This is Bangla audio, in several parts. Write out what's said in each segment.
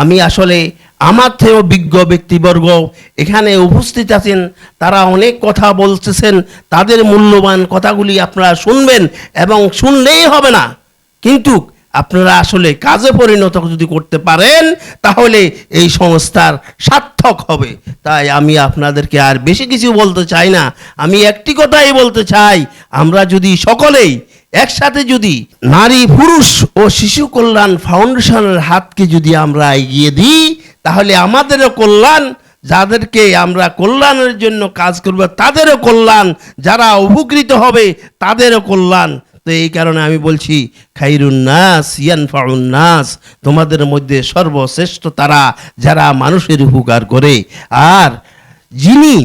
আমি আসলে আমার থেকেও বিজ্ঞ ব্যক্তিবর্গ এখানে উপস্থিত আছেন, তারা অনেক কথা বলতেছেন, তাদের মূল্যবান কথাগুলি আপনারা শুনবেন এবং শুনলেই হবে না। কিন্তু আপনারা আসলে কাজে পরিণত যদি করতে পারেন, তাহলে এই সংস্থার সার্থক হবে। তাই আমি আপনাদেরকে আর বেশি কিছু বলতে চাই না। আমি একটি কথাই বলতে চাই, আমরা যদি সকলেই একসাথে যদি নারী, পুরুষ ও শিশু কল্যাণ ফাউন্ডেশনের হাতকে যদি আমরা এগিয়ে দিই, তাহলে আমাদেরও কল্যাণ, যাদেরকে আমরা কল্যাণের জন্য কাজ করব, তাদেরও কল্যাণ, যারা উপকৃত হবে তাদেরও কল্যাণ। তো এই কারণে আমি বলছি, খাইরুন নাস, ইয়ানফাউন নাস, তোমাদের মধ্যে সর্বশ্রেষ্ঠ তারা, যারা মানুষের উপকার করে। আর যিনি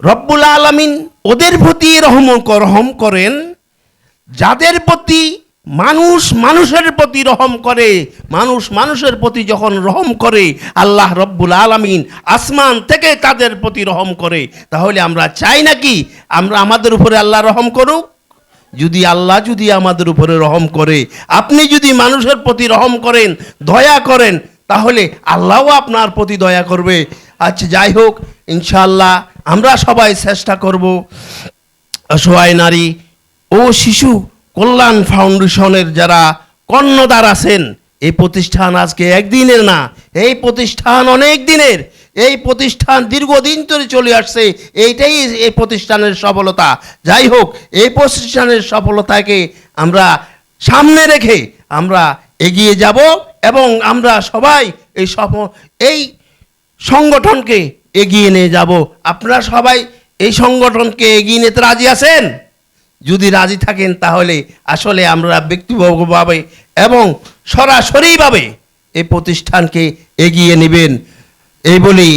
রব্বুল আলামিন ওদের প্রতি রহম রহম করেন যাদের প্রতি মানুষ মানুষের প্রতি রহম করে, মানুষ মানুষের প্রতি যখন রহম করে, আল্লাহ রব্বুল আলামিন আসমান থেকে তাদের প্রতি রহম করে। তাহলে আমরা চাই নাকি আমরা আমাদের উপরে আল্লাহ রহম করুক? যদি আল্লাহ যদি আমাদের উপরে রহম করে, আপনি যদি মানুষের প্রতি রহম করেন, দয়া করেন, তাহলে আল্লাহও আপনার প্রতি দয়া করবে। আচ্ছা যাই হোক ইনশাল্লাহ আমরা সবাই চেষ্টা করব। অসহায় নারী ও শিশু কল্যাণ ফাউন্ডেশনের যারা কর্ণধার আছেন, এই প্রতিষ্ঠান আজকে একদিনের না, এই প্রতিষ্ঠান অনেক দিনের, এই প্রতিষ্ঠান দীর্ঘদিন ধরে চলে আসছে, এইটাই এই প্রতিষ্ঠানের সফলতা। যাই হোক, এই প্রতিষ্ঠানের সফলতাকে আমরা সামনে রেখে আমরা এগিয়ে যাব এবং আমরা সবাই এই সফ, এই সংগঠনকে এগিয়ে নিয়ে যাব। আপনারা সবাই এই সংগঠনকে এগিয়ে নিতে রাজি আছেন? যদি রাজি থাকেন তাহলে আসলে আমরা ব্যক্তিগতভাবে এবং সরাসরিভাবে এই প্রতিষ্ঠানকে এগিয়ে নেবেন। এই বলি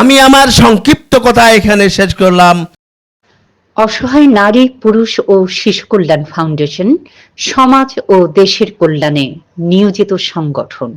আমি আমার সংক্ষিপ্ত কথা এখানে শেষ করলাম। অসহায় নারী, পুরুষ ও শিশু কল্যাণ ফাউন্ডেশন, সমাজ ও দেশের কল্যাণে নিয়োজিত সংগঠন।